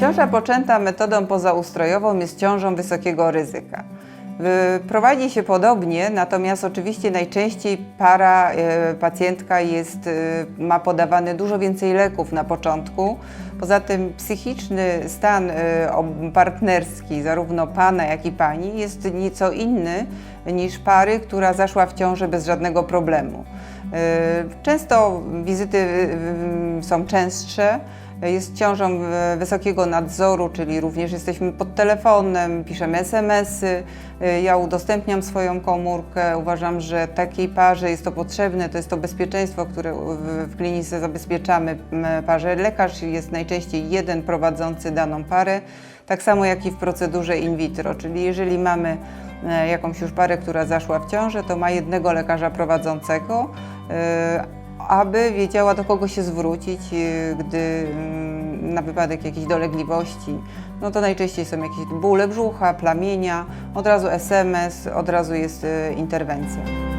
Ciąża poczęta metodą pozaustrojową jest ciążą wysokiego ryzyka. Y, Prowadzi się podobnie, natomiast oczywiście najczęściej para, y, pacjentka jest, y, ma podawane dużo więcej leków na początku. Poza tym psychiczny stan y, partnerski zarówno pana, jak i pani jest nieco inny niż pary, która zaszła w ciążę bez żadnego problemu. Y, Często wizyty y, są częstsze. Jest ciążą wysokiego nadzoru, czyli również jesteśmy pod telefonem, piszemy SMS-y. Ja udostępniam swoją komórkę. Uważam, że takiej parze jest to potrzebne. To jest to bezpieczeństwo, które w, klinice zabezpieczamy parze. Lekarz jest najczęściej jeden prowadzący daną parę, tak samo jak i w procedurze in vitro, czyli jeżeli mamy e, jakąś już parę, która zaszła w ciążę, to ma jednego lekarza prowadzącego, e, aby wiedziała do kogo się zwrócić, e, gdy mm, na wypadek jakichś dolegliwości, no to najczęściej są jakieś bóle brzucha, plamienia, od razu SMS, od razu jest interwencja.